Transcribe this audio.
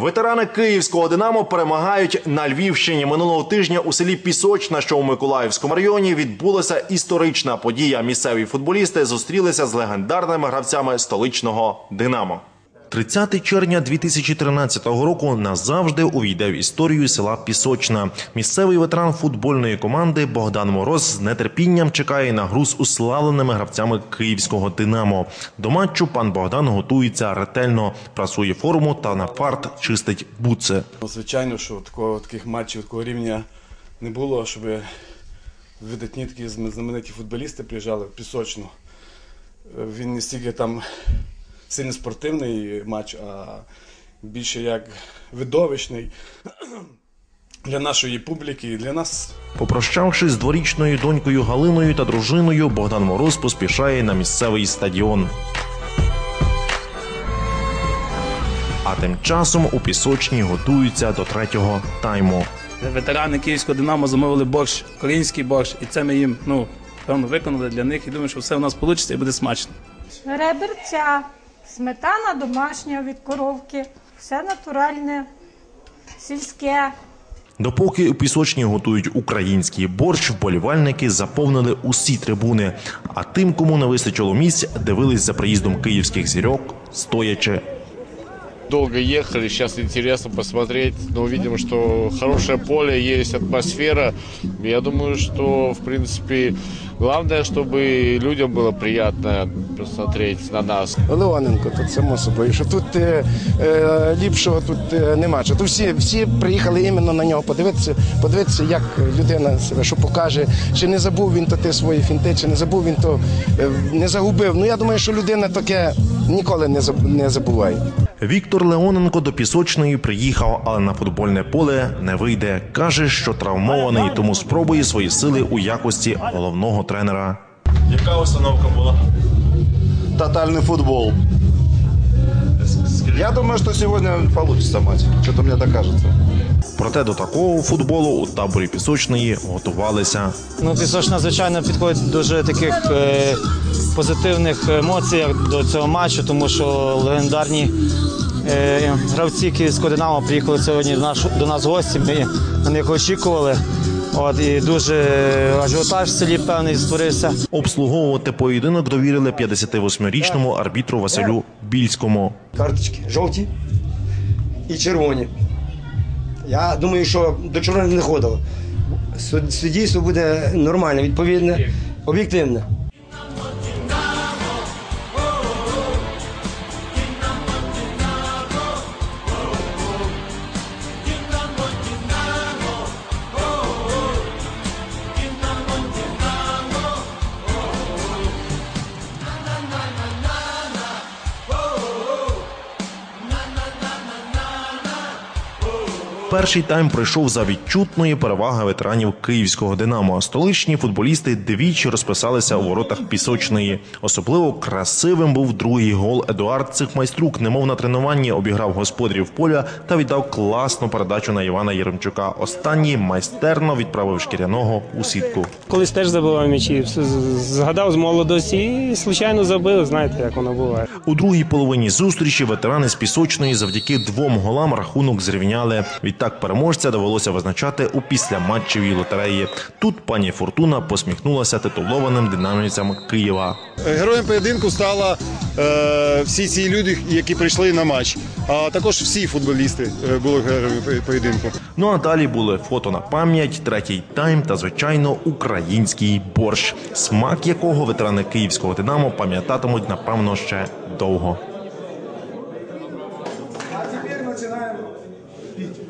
Ветерани київського Динамо перемагають на Львівщині. Минулого тижня у селі Пісочна, що у Миколаївському районі, відбулася історична подія. Місцеві футболісти зустрілися з легендарними гравцями столичного Динамо. 30 червня 2013 року назавжди увійде в історію села Пісочна. Місцевий ветеран футбольної команди Богдан Мороз з нетерпінням чекає на гру з уславленими гравцями київського Динамо. До матчу пан Богдан готується ретельно, прасує форму та на фарт чистить буци. Ну, Звичайно, що такого, таких матчів такого рівня не було, щоб видатні такі знамениті футболісти приїжджали в Пісочну. Е, Він не стільки там сильно спортивний матч, а більше як видовищний для нашої публіки і для нас. Попрощавшись з дворічною донькою Галиною та дружиною, Богдан Мороз поспішає на місцевий стадіон. А тим часом у пісочні готуються до третього тайму. Ветерани київського Динамо замовили борщ, український борщ, і це ми їм ну, певно виконали для них і думаю, що все у нас вийде і буде смачно. Реберця, сметана домашня від коровки, все натуральне, сільське. Допоки у пісочні готують український борщ, вболівальники заповнили усі трибуни. А тим, кому не вистачило місць, дивились за приїздом київських зірок, стоячи. Долго ехали, сейчас интересно посмотреть, но видим, что хорошее поле, есть атмосфера. Я думаю, что, в принципе, главное, чтобы людям было приятно посмотреть на нас. Леоненко, тут само собою, що тут е, е, ліпшого тут е, нема. Що тут всі, всі приїхали іменно на нього подивитися, подивитися, як людина себе що покаже, чи не забув він то те свої фінти, чи не забув він то е, не загубив. Ну я думаю, що людина таке ніколи не заб- не забуває. Віктор Леоненко до пісочної приїхав, але на футбольне поле не вийде. каже, що травмований, тому спробує свої сили у якості головного тренера. Яка установка була? Тотальний футбол. Я думаю, що сьогодні вийде матч. Що то мені так кажется. Проте до такого футболу у таборі пісочної готувалися. Ну, пісочна, звичайно, підходить дуже таких е, позитивних емоцій до цього матчу, тому що легендарні е, гравці Київського Динамо приїхали сьогодні до, наш, до нас в гості. Ми на них очікували. От, і дуже ажіотаж в селі певний створився. Обслуговувати поєдинок довірили 58-річному арбітру Василю Більському. карточки жовті і червоні. Я думаю, що до чорного не ходило. Суддійство буде нормальне, відповідне, об'єктивне. Перший тайм пройшов за відчутної переваги ветеранів київського Динамо. Столичні футболісти двічі розписалися у воротах пісочної. Особливо красивим був другий гол. Едуард Цихмайструк, немов на тренуванні, обіграв господарів поля та віддав класну передачу на Івана Єремчука. Останній майстерно відправив шкіряного у сітку. Колись теж забивав м'ячі. Згадав з молодості і случайно забив. Знаєте, як воно буває. У другій половині зустрічі ветерани з пісочної завдяки двом голам рахунок зрівняли. Відтак переможця довелося визначати у післяматчевій лотереї. Тут пані Фортуна посміхнулася титулованим динамівцям Києва. Героєм поєдинку стали е, всі ці люди, які прийшли на матч. А також всі футболісти е, були героями поєдинку. Ну а далі були фото на пам'ять, третій тайм та звичайно український борщ, смак якого ветерани київського Динамо пам'ятатимуть напевно ще довго. А тепер починаємо піти.